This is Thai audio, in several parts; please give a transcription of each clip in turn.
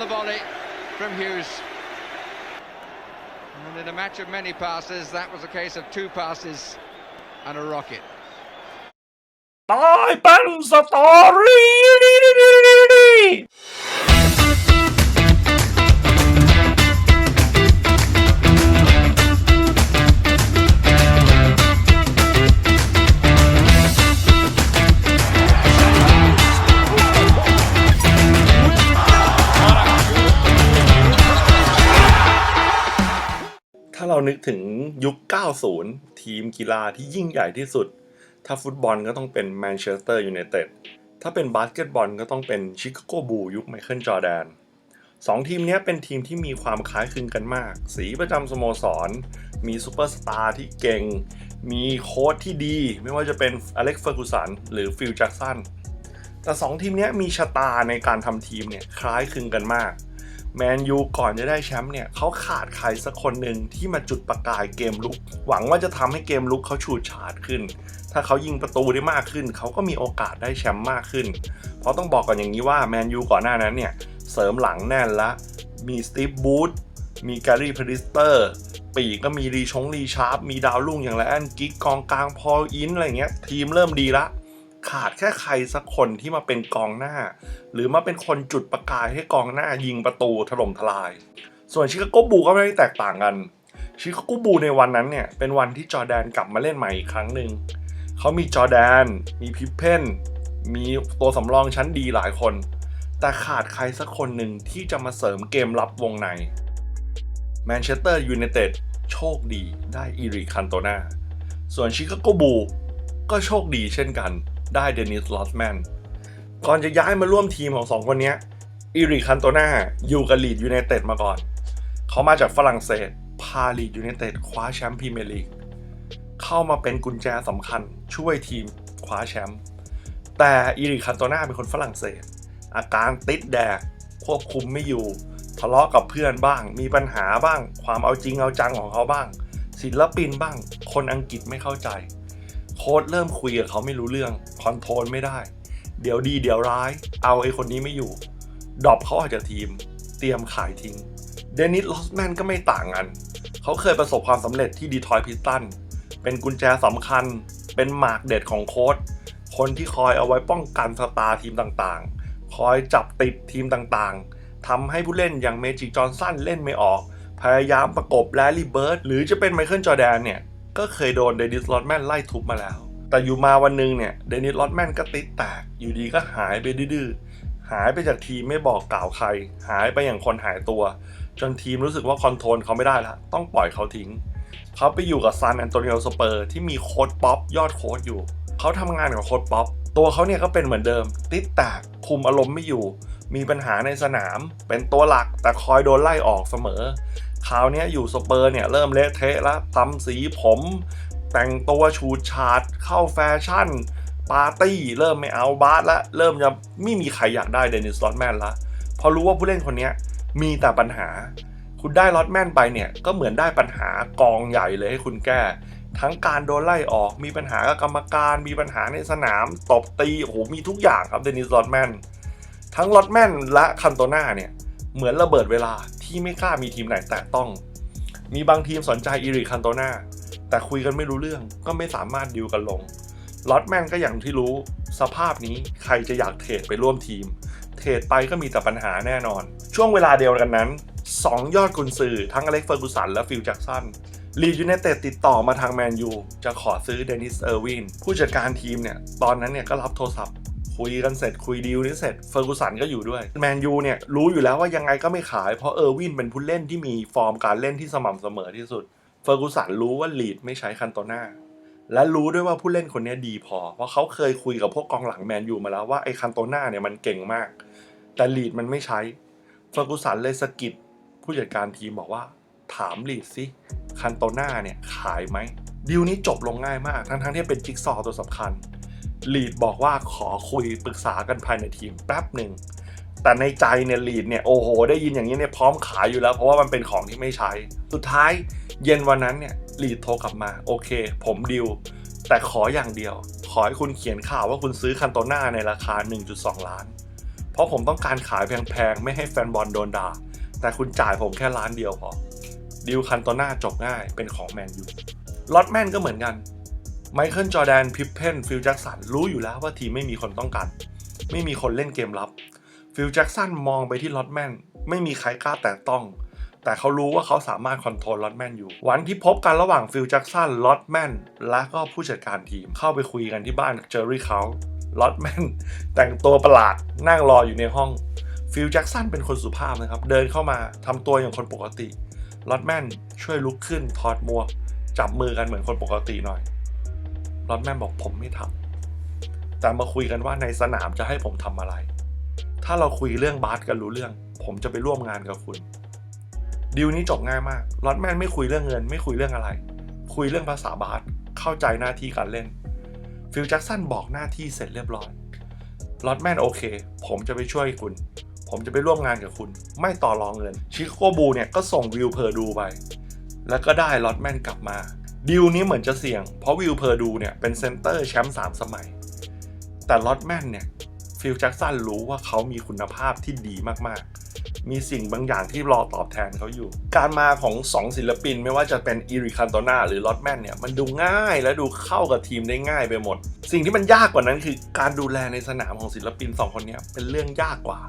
the volley from Hughes. And in a match of many passes, that was a case of two passes and a rocket. My bands of the านึกถึงยุค 90 ทีมกีฬาที่ยิ่งใหญ่ที่สุด ถ้าฟุตบอลก็ต้องเป็นแมนเชสเตอร์ยูไนเต็ด ถ้าเป็นบาสเกตบอลก็ต้องเป็นชิคาโกบูยุคไมเคิลจอร์แดนสองทีมนี้เป็นทีมที่มีความคล้ายคลึงกันมาก สีประจำสโมสร มีซูเปอร์สตาร์ที่เก่ง มีโค้ชที่ดี ไม่ว่าจะเป็นอเล็กซ์เฟอร์กูสันหรือฟิลแจ็กสันแต่สองทีมนี้มีชะตาในการทำทีมเนี่ยคล้ายคลึงกันมาก แมนยูก่อนจะได้แชมป์เนี่ยเขาขาดใครสักคนหนึ่งที่มาจุดประกายเกมลุก หวังว่าจะทำให้เกมลุกเขาฉูดฉาดขึ้น ถ้าเขายิงประตูได้มากขึ้น เขาก็มีโอกาสได้แชมป์มากขึ้น เพราะต้องบอกก่อนอย่างนี้ว่าแมนยูก่อนหน้านั้นเนี่ยเสริมหลังแน่นละ มีสตีฟบูธมีแกรี่พริสเตอร์ ปีกก็มีรีชงรีชาร์ปมีดาวรุ่งอย่างไรอันกิกกองกลางพออินอะไรเงี้ยทีมเริ่มดีละ ขาดแค่ใครสักคนที่มาเป็นกองหน้า หรือมาเป็นคนจุดประกายให้กองหน้ายิงประตูถล่มทลาย ส่วนชิคาโกบูก็ไม่ได้แตกต่างกัน ชิคาโกบูในวันนั้นเนี่ย เป็นวันที่จอแดนกลับมาเล่นใหม่อีกครั้งหนึ่งเขามีจอแดน มีพิพเพนมีตัวสำรองชั้นดีหลายคน แต่ขาดใครสักคนหนึ่งที่จะมาเสริมเกมรับวงในแมนเชสเตอร์ยูไนเต็ดโชคดีได้อีริคันโตนาส่วนชิคาโกบูก็โชคดีเช่นกัน ได้เดนิสลอสแมนก่อนจะย้ายมาร่วมทีมของสองคนนี้อีริคันโตนาอยู่กับลีดยูไนเต็ดมาก่อน เขามาจากฝรั่งเศส พาลีดยูไนเต็ดคว้าแชมป์พรีเมียร์ลีกเข้ามาเป็นกุญแจสำคัญช่วยทีมคว้าแชมป์แต่อีริคันโตนาเป็นคนฝรั่งเศส อาการติดแดกควบคุมไม่อยู่ ทะเลาะกับเพื่อนบ้าง มีปัญหาบ้าง ความเอาจริงเอาจังของเขาบ้าง ศิลปินบ้าง คนอังกฤษไม่เข้าใจ โค้ดเริ่มคุยกับเขาไม่รู้เรื่องคอนโทรลไม่ได้ เดี๋ยวดีเดี๋ยวร้าย เอาไอ้คนนี้ไม่อยู่ดรอปเขาออกจากทีม เตรียมขายทิ้งเดนิสลอสแมนก็ไม่ต่างกัน เขาเคยประสบความสำเร็จที่ดีทรอยพิสตัน เป็นกุญแจสำคัญ เป็นหมากเด็ดของโค้ดคนที่คอยเอาไว้ป้องกันสตาร์ทีมต่างๆ คอยจับติดทีมต่างๆ ทำให้ผู้เล่นอย่างเมจิกจอห์นสันเล่นไม่ออก พยายามประกบแลลี่เบิร์ดหรือจะเป็นไมเคิลจอแดนเนี่ย ก็เคยโดนเดนิสลอตแมนไล่ทุบมาแล้ว แต่อยู่มาวันหนึงเนี่ยเดนิสลอตแมนก็ติดแตก อยู่ดีก็หายไปดื้อหายไปจากทีมไม่บอกกล่าวใคร หายไปอย่างคนหายตัว จนทีมรู้สึกว่าคอนโทรลเขาไม่ได้ละต้องปล่อยเขาทิ้ง เขาไปอยู่กับซานแอนโตนิโอสเปอร์ที่มีโค้ดป๊อปยอดโค้ดอยู่ เขาทำงานกับโค้ดป๊อปตัวเขาเนี่ยก็เป็นเหมือนเดิม ติดแตกคุมอารมณ์ไม่อยู่ มีปัญหาในสนาม เป็นตัวหลักแต่คอยโดนไล่ออกเสมอ คราวนี้อยู่สเปอร์เนี่ยเริ่มเละเทะแล้วทำสีผม แต่งตัวฉูดฉาดเข้าแฟชั่น ปาร์ตี้ เริ่มไม่เอาบาสละ เริ่มจะไม่มีใครอยากได้เดนิสลอตแมนละเพอรู้ว่าผู้เล่นคนนี้มีแต่ปัญหา คุณได้ลอตแมนไปเนี่ย ก็เหมือนได้ปัญหากองใหญ่เลยให้คุณแก้ ทั้งการโดนไล่ออกมีปัญหากับกรรมการมีปัญหาในสนามตบตีโอ้โหมีทุกอย่างครับเดนิสลอตแมนทั้งลอตแมนและคันโตนาเนี่ยเหมือนระเบิดเวลา ที่ไม่กล้ามีทีมไหนแตะต้อง มีบางทีมสนใจอีริคันโตนาแต่คุยกันไม่รู้เรื่องก็ไม่สามารถดิวกันลงล็อตแมนก็อย่างที่รู้ สภาพนี้ใครจะอยากเทรดไปร่วมทีม เทรดไปก็มีแต่ปัญหาแน่นอน ช่วงเวลาเดียวกันนั้น 2 ยอดกุนซือทั้งอเล็กเฟอร์กูสันและฟิลแจ็กสันลีดยูไนเต็ดติดต่อมาทางแมนยูจะขอซื้อเดนิสเออร์วินผู้จัดการทีมเนี่ย ตอนนั้นเนี่ยก็รับโทรศัพท์ คุยกันเสร็จคุยดีลนี้เสร็จเฟอร์กูสันก็อยู่ด้วยแมนยูเนี่ยรู้อยู่แล้วว่ายังไงก็ไม่ขายเพราะเออร์วินเป็นผู้เล่นที่มีฟอร์มการเล่นที่สม่ำเสมอที่สุดเฟอร์กูสันรู้ว่าลีดไม่ใช้คันโตนาและรู้ด้วยว่าผู้เล่นคนนี้ดีพอ เพราะเขาเคยคุยกับพวกกองหลังแมนยูมาแล้วว่าไอ้คันโตนาเนี่ยมันเก่งมาก แต่ลีดมันไม่ใช้เฟอร์กูสันเลยสะกิดผู้จัดการทีมบอกว่า ถามลีดสิคันโตนาเนี่ยขายไหมดีลนี้จบลงง่ายมาก ทั้งๆที่เป็นจิ๊กซอว์ตัวสำคัญ ลีดบอกว่าขอคุยปรึกษากันภายในทีมแป๊บหนึ่งแต่ในใจเนี่ยลีดเนี่ยโอ้โห ได้ยินอย่างนี้เนี่ยพร้อมขายอยู่แล้ว เพราะว่ามันเป็นของที่ไม่ใช้ สุดท้ายเย็นวันนั้นเนี่ยลีดโทรกลับมา โอเค ผมดิว แต่ขออย่างเดียว ขอให้คุณเขียนข่าวว่าคุณซื้อคันโตนาในราคา 1.2 ล้าน เพราะผมต้องการขายแพงๆ ไม่ให้แฟนบอลโดนด่า แต่คุณจ่ายผมแค่ล้านเดียวพอดิวคันโตน่าจบง่ายเป็นของแมนยูลอตแมนก็เหมือนกัน ไมเคิลจอแดนพิพเพนฟิลแจ็กสันรู้อยู่แล้วว่าทีมไม่มีคนต้องการ ไม่มีคนเล่นเกมรับฟิลแจ็กสันมองไปที่ลอตแมนไม่มีใครกล้าแตะต้อง แต่เขารู้ว่าเขาสามารถคอนโทรลลอตแมนอยู่ วันที่พบกันระหว่างฟิลแจ็กสันลอตแมนและก็ผู้จัดการทีมเข้าไปคุยกันที่บ้านเจอรี่เขาลอตแมนแต่งตัวประหลาดนั่งรออยู่ในห้องฟิลแจ็กสันเป็นคนสุภาพนะครับ เดินเข้ามาทำตัวอย่างคนปกติลอตแมนช่วยลุกขึ้นถอดมวกจับมือกันเหมือนคนปกติหน่อย ลอตแมนบอกผมไม่ทำแต่มาคุยกันว่าในสนามจะให้ผมทำอะไร ถ้าเราคุยเรื่องบาสกันรู้เรื่อง ผมจะไปร่วมงานกับคุณดีลนี้จบง่ายมากลอตแมนไม่คุยเรื่องเงิน ไม่คุยเรื่องอะไร คุยเรื่องภาษาบาสเข้าใจหน้าที่การเล่นฟิลแจ็กสันบอกหน้าที่เสร็จเรียบร้อยลอตแมนโอเค ผมจะไปช่วยคุณ ผมจะไปร่วมงานกับคุณ ไม่ต่อรองเงิน ชิคโกบูเนี่ยก็ส่งวิลเพอร์ดูไป แล้วก็ได้ลอตแมนกลับมา ดีลนี้เหมือนจะเสี่ยง เพราะวิลเพอร์ดูเนี่ยเป็นเซนเตอร์แชมป์สามสมัย แต่ลอตแมนเนี่ยฟิลแจ็กสันรู้ว่าเขามีคุณภาพที่ดีมากๆ มีสิ่งบางอย่างที่รอตอบแทนเขาอยู่ การมาของ 2 ศิลปินไม่ว่าจะเป็นอีริคันโตนาหรือลอตแมนเนี่ย มันดูง่ายและดูเข้ากับทีมได้ง่ายไปหมด สิ่งที่มันยากกว่านั้นคือการดูแลในสนามของศิลปิน 2 คนนี้เป็นเรื่องยากกว่า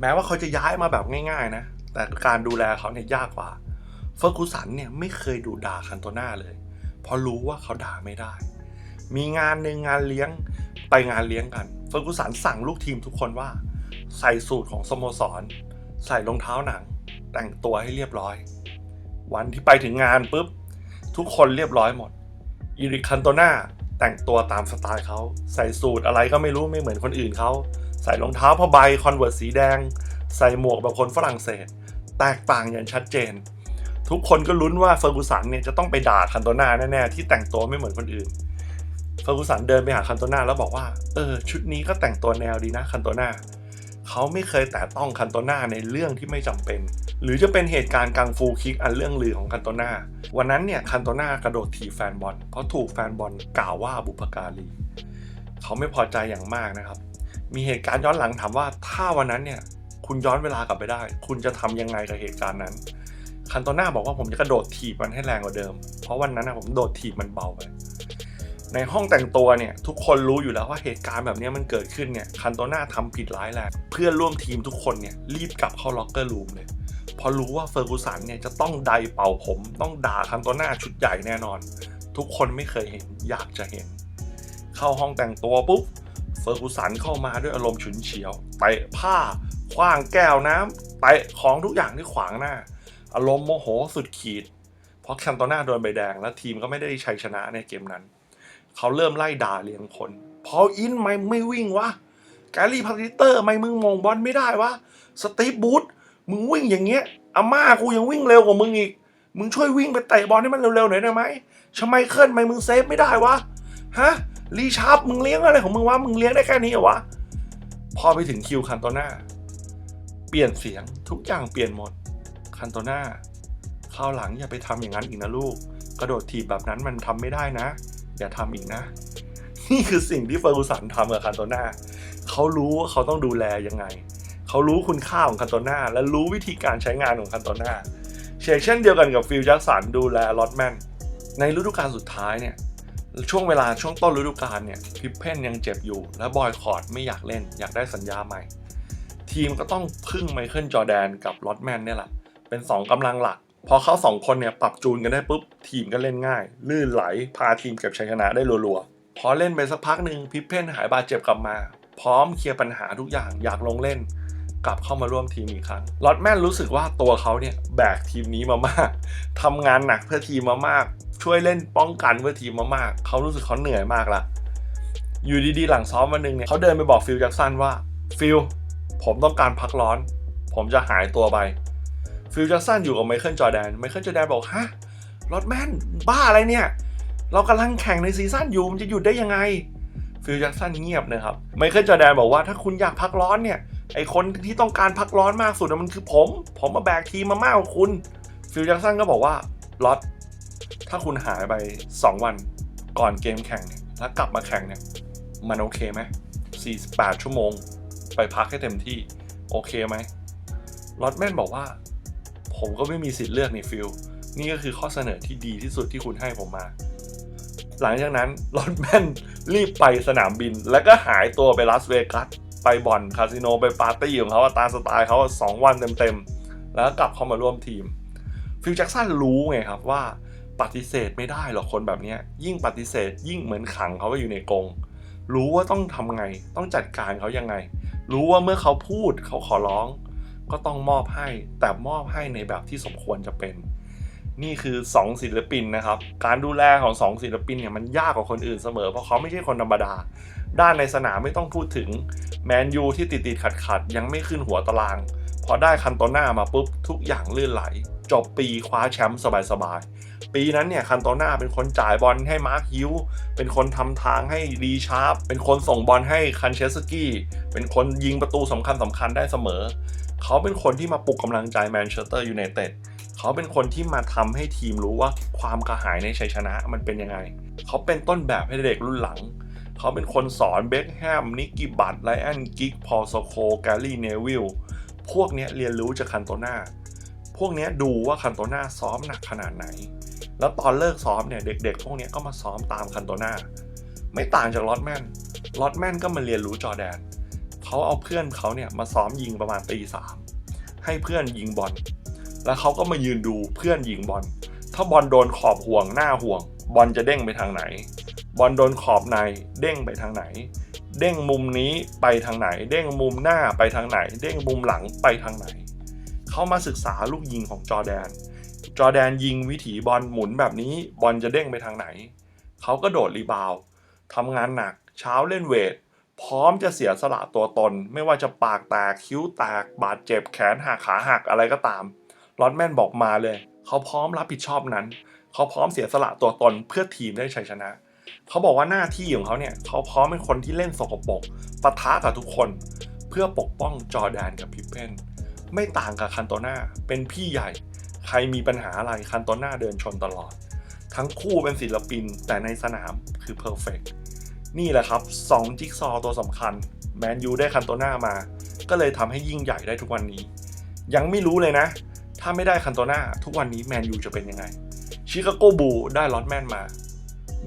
แม้ว่าเขาจะย้ายมาแบบง่ายๆนะ แต่การดูแลเขาเนี่ยยากกว่าเฟอร์กูสันเนี่ยไม่เคยดูด่าคันโตนาเลย เพราะรู้ว่าเขาด่าไม่ได้ มีงานหนึ่งงานเลี้ยงไปงานเลี้ยงกันเฟอร์กูสันสั่งลูกทีมทุกคนว่า ใส่สูตรของสโมสร ใส่รองเท้าหนัง แต่งตัวให้เรียบร้อย วันที่ไปถึงงานปุ๊บ ทุกคนเรียบร้อยหมดอีริคันโตนาแต่งตัวตามสไตล์เขาใส่สูตรอะไรก็ไม่รู้ไม่เหมือนคนอื่นเขาใส่รองเท้าผ้าใบคอนเวิร์สสีแดง ใส่หมวกแบบคนฝรั่งเศส แตกต่างอย่างชัดเจน ทุกคนก็ลุ้นว่าเฟอร์กูสันเนี่ยจะต้องไปด่าคันโตนาแน่ๆที่แต่งตัวไม่เหมือนคนอื่น เฟอร์กูสันเดินไปหาคันโตนาแล้วบอกว่า เออ ชุดนี้ก็แต่งตัวแนวดีนะคันโตนาเขาไม่เคยแตะต้องคันโตนาในเรื่องที่ไม่จำเป็น หรือจะเป็นเหตุการณ์กังฟูคิกอันเรื่องลือของคันโตนาวันนั้นเนี่ยคันโตนากระโดดถีบแฟนบอลเพราะถูกแฟนบอลกล่าวว่าบุพการีเขาไม่พอใจอย่างมากนะครับ มีเหตุการณ์ย้อนหลังถามว่าถ้าวันนั้นเนี่ยคุณย้อนเวลากลับไปได้ คุณจะทำยังไงกับเหตุการณ์นั้น คันโตนาบอกว่าผมจะกระโดดถีบมันให้แรงกว่าเดิม เพราะวันนั้นนะผมโดดถีบมันเบาไป ในห้องแต่งตัวเนี่ยทุกคนรู้อยู่แล้วว่าเหตุการณ์แบบนี้มันเกิดขึ้นเนี่ยคันโตนาทำผิดร้ายแรงเพื่อนร่วมทีมทุกคนเนี่ยรีบกลับเข้าล็อกเกอร์รูมเลยเพราะรู้ว่าเฟอร์กูสันเนี่ยจะต้องไดเป่าผม ต้องด่าคันโตนาชุดใหญ่แน่นอน ทุกคนไม่เคยเห็นอยากจะเห็น เข้าห้องแต่งตัวปุ๊บเฟอร์กูสันเข้ามาด้วยอารมณ์ฉุนเฉียวเตะผ้าคว้างแก้วน้ำเตะของทุกอย่างที่ขวางหน้า อารมณ์โมโหสุดขีด เพราะคันโตนาโดนใบแดงและทีมก็ไม่ได้ชัยชนะในเกมนั้น เขาเริ่มไล่ด่าเรียงคนพออินไม่ไม่วิ่งวะแกรี่พาริเตอร์ไม่มึงมองบอลไม่ได้วะสตีฟบูธมึงวิ่งอย่างเงี้ยอาม่ากูยังวิ่งเร็วกว่ามึงอีก มึงช่วยวิ่งไปเตะบอลให้มันเร็วๆหน่อยได้ไหมชไมเคิลไม่มึงเซฟไม่ได้วะฮะรีชาร์ปมึงเลี้ยงอะไรของมึงวะมึงเลี้ยงได้แค่นี้เหรอวะพอไปถึงคิวคันโตนาเปลี่ยนเสียงทุกอย่างเปลี่ยนหมด คันโตนาคราวหลังอย่าไปทำอย่างนั้นอีกนะลูก กระโดดถีบแบบนั้นมันทำไม่ได้นะ อย่าทำอีกนะ นี่คือสิ่งที่เฟอร์กูสันทำกับคันโตนาเขารู้ว่าเขาต้องดูแลยังไง เขารู้คุณค่าของคันโตนาและรู้วิธีการใช้งานของคันโตนาเชกเช่นเดียวกันกับฟิลจักสันดูแลลอตแมนในฤดูกาลสุดท้ายเนี่ยช่วงเวลาช่วงต้นฤดูกาลเนี่ยพิพเพนยังเจ็บอยู่ และบอยคอร์ดไม่อยากเล่น อยากได้สัญญาใหม่ ทีมก็ต้องพึ่งไมเคิลจอแดนกับลอตแมนเนี่ยแหละ เป็น 2กำลังหลัก พอเขาสองคนเนี่ยปรับจูนกันได้ปุ๊บทีมก็เล่นง่าย ลื่นไหลพาทีมเก็บชัยชนะได้รัวๆ พอเล่นไปสักพักหนึ่งพิพเพนหายบาดเจ็บกลับมา พร้อมเคลียร์ปัญหาทุกอย่างอยากลงเล่น กลับเข้ามาร่วมทีมอีกครั้งลอตแมนรู้สึกว่าตัวเขาเนี่ยแบกทีมนี้มามากทำงานหนักเพื่อทีมมามาก ช่วยเล่นป้องกันเพื่อทีมมามากเขารู้สึกเขาเหนื่อยมากละอยู่ดีๆ หลังซ้อมวันหนึ่งเนี่ยเขาเดินไปบอกฟิลแจ็กสันว่าฟิลผมต้องการพักร้อน ผมจะหายตัวไป ฟิลจ็กสันอยู่กับไมเคิลจอแดนไมเคิลจอแดนบอกฮะรถแมนบ้าอะไรเนี่ย เรากำลังแข่งในซีซั่นอยู่มันจะหยุดได้ยังไงฟิลจ็กสันเงียบนะครับไมเคิลจอแดนบอกว่าถ้าคุณอยากพักร้อนเนี่ยไอคนที่ต้องการพักร้อนมากสุดมันคือผม ผมมาแบกทีมมามากกว่าคุณฟิลจ็กสันก็บอกว่าลอตถ้าคุณหายไป 2 วันก่อนเกมแข่งเนี่ยแล้วกลับมาแข่งเนี่ยมันโอเคไหม48 ชั่วโมง ไปพักให้เต็มที่ โอเคไหมลอตแมนบอกว่า ผมก็ไม่มีสิทธิ์เลือกในฟิลนี่ก็คือข้อเสนอที่ดีที่สุดที่คุณให้ผมมา หลังจากนั้นลอตแมนรีบไปสนามบิน แล้วก็หายตัวไปลาสเวกัสไปบ่อนคาสิโนไปปาร์ตี้ของเขาตามสไตล์เขาสองวันเต็มๆ แล้วกลับเข้ามาร่วมทีม ฟิลแจ็กสันรู้ไงครับว่าปฏิเสธไม่ได้หรอกคนแบบนี้ยิ่งปฏิเสธยิ่งเหมือนขังเขาไว้อยู่ในกรงรู้ว่าต้องทำไง ต้องจัดการเขายังไง รู้ว่าเมื่อเขาพูดเขาขอร้อง ก็ต้องมอบให้แต่มอบให้ในแบบที่สมควรจะเป็น นี่คือ 2 ศิลปินนะครับ การดูแลของ 2 ศิลปินเนี่ยมันยากกว่าคนอื่นเสมอ เพราะเขาไม่ใช่คนธรรมดา ด้านในสนามไม่ต้องพูดถึงแมนยูที่ติดติดขัดขัดยังไม่ขึ้นหัวตาราง พอได้คันโตน่ามาปุ๊บทุกอย่างลื่นไหล จบปีคว้าแชมป์สบายๆ ปีนั้นเนี่ยคันโตน่าเป็นคนจ่ายบอลให้มาร์คฮิวเป็นคนทำทางให้ดีชาร์ปเป็นคนส่งบอลให้คันเชสกี้เป็นคนยิงประตูสำคัญสำคัญได้เสมอ เขาเป็นคนที่มาปลุกกำลังใจแมนเชสเตอร์ยูไนเต็ดเขาเป็นคนที่มาทำให้ทีมรู้ว่าความกระหายในชัยชนะมันเป็นยังไง เขาเป็นต้นแบบให้เด็กรุ่นหลัง เขาเป็นคนสอนเบคแฮม นิกกี้บัตไลแอนกิก พอลโซโค แกลลี่เนวิล พวกนี้เรียนรู้จากคันโตนาพวกนี้ดูว่าคันโตนาซ้อมหนักขนาดไหน แล้วตอนเลิกซ้อมเนี่ยเด็กๆ พวกนี้ก็มาซ้อมตามคันโตนาไม่ต่างจากลอตแมนลอตแมนก็มาเรียนรู้จอแดน เขาเอาเพื่อนเขาเนี่ยมาซ้อมยิงประมาณตีสามให้เพื่อนยิงบอล แล้วเขาก็มายืนดูเพื่อนยิงบอล ถ้าบอลโดนขอบห่วงหน้าห่วง บอลจะเด้งไปทางไหน บอลโดนขอบในเด้งไปทางไหน เด้งมุมนี้ไปทางไหน เด้งมุมหน้าไปทางไหน เด้งมุมหลังไปทางไหน เขามาศึกษาลูกยิงของจอแดน จอแดนยิงวิถีบอลหมุนแบบนี้บอลจะเด้งไปทางไหน เขาก็โดดรีบาวทำงานหนัก เช้าเล่นเวท พร้อมจะเสียสละตัวตน ไม่ว่าจะปากแตกคิ้วแตกบาดเจ็บแขนหักขาหักอะไรก็ตามลอตแมนบอกมาเลย เขาพร้อมรับผิดชอบนั้น เขาพร้อมเสียสละตัวตนเพื่อทีมได้ชัยชนะ เขาบอกว่าหน้าที่ของเขาเนี่ยเขาพร้อมเป็นคนที่เล่นสกปรกปะทะกับทุกคน เพื่อปกป้องจอแดนกับพิเพนไม่ต่างกับคันโตนาเป็นพี่ใหญ่ ใครมีปัญหาอะไรคันโตนาเดินชนตลอด ทั้งคู่เป็นศิลปินแต่ในสนามคือเพอร์เฟกต์ นี่แหละครับ2จิ๊กซอตัวสำคัญแมนยูได้คันโตนามา ก็เลยทำให้ยิ่งใหญ่ได้ทุกวันนี้ ยังไม่รู้เลยนะ ถ้าไม่ได้คันโตนาทุกวันนี้แมนยูจะเป็นยังไง ชิคาโกบูได้ลอตแมนมา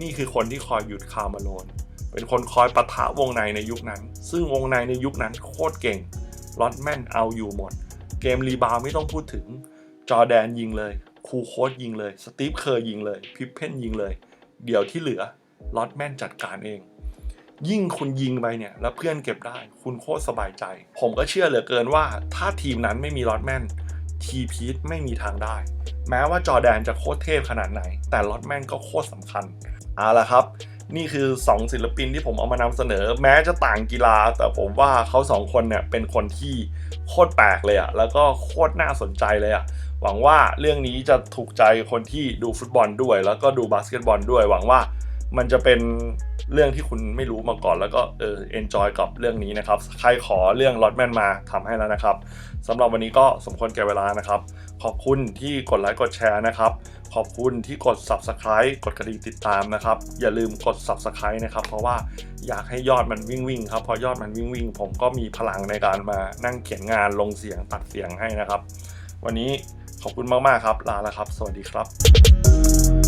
นี่คือคนที่คอยหยุดคาร์มาโลน เป็นคนคอยปะทะวงในในยุคนั้น ซึ่งวงในในยุคนั้นโคตรเก่งลอตแมนเอาอยู่หมด เกมรีบาวไม่ต้องพูดถึง จอแดนยิงเลย คูโคสยิงเลย สตีฟเคอร์ยิงเลย พิพเพนยิงเลย เดี๋ยวที่เหลือลอตแมนจัดการเอง ยิ่งคุณยิงไปเนี่ย แล้วเพื่อนเก็บได้ คุณโคตรสบายใจ ผมก็เชื่อเหลือเกินว่า ถ้าทีมนั้นไม่มีลอตแมนทีพีทไม่มีทางได้ แม้ว่าจอแดนจะโคตรเทพขนาดไหน แต่ลอตแมนก็โคตรสำคัญเอาละครับ นี่คือ 2 ศิลปินที่ผมเอามานำเสนอ แม้จะต่างกีฬา แต่ผมว่าเขาสองคนเนี่ยเป็นคนที่โคตรแปลกเลยอะแล้วก็โคตรน่าสนใจเลยอะหวังว่าเรื่องนี้จะถูกใจคนที่ดูฟุตบอลด้วย แล้วก็ดูบาสเกตบอลด้วย หวังว่ามันจะเป็น เรื่องที่คุณไม่รู้มาก่อน แล้วก็เออเอนจอยกับเรื่องนี้นะครับ ใครขอเรื่องลอตแมนมาทำให้แล้วนะครับสำหรับวันนี้ก็สมควรแก่เวลานะครับ ขอบคุณที่กดไลค์กดแชร์นะครับ ขอบคุณที่กด Subscribe กดกระดิ่งติดตามนะครับ อย่าลืมกด Subscribe นะครับ เพราะว่าอยากให้ยอดมันวิ่งวิ่งครับพอยอดมันวิ่งวิ่งผมก็มีพลังในการมานั่งเขียนงานลงเสียงตัดเสียงให้นะครับ วันนี้ขอบคุณมาก ๆ ครับ ลาแล้วครับ สวัสดีครับ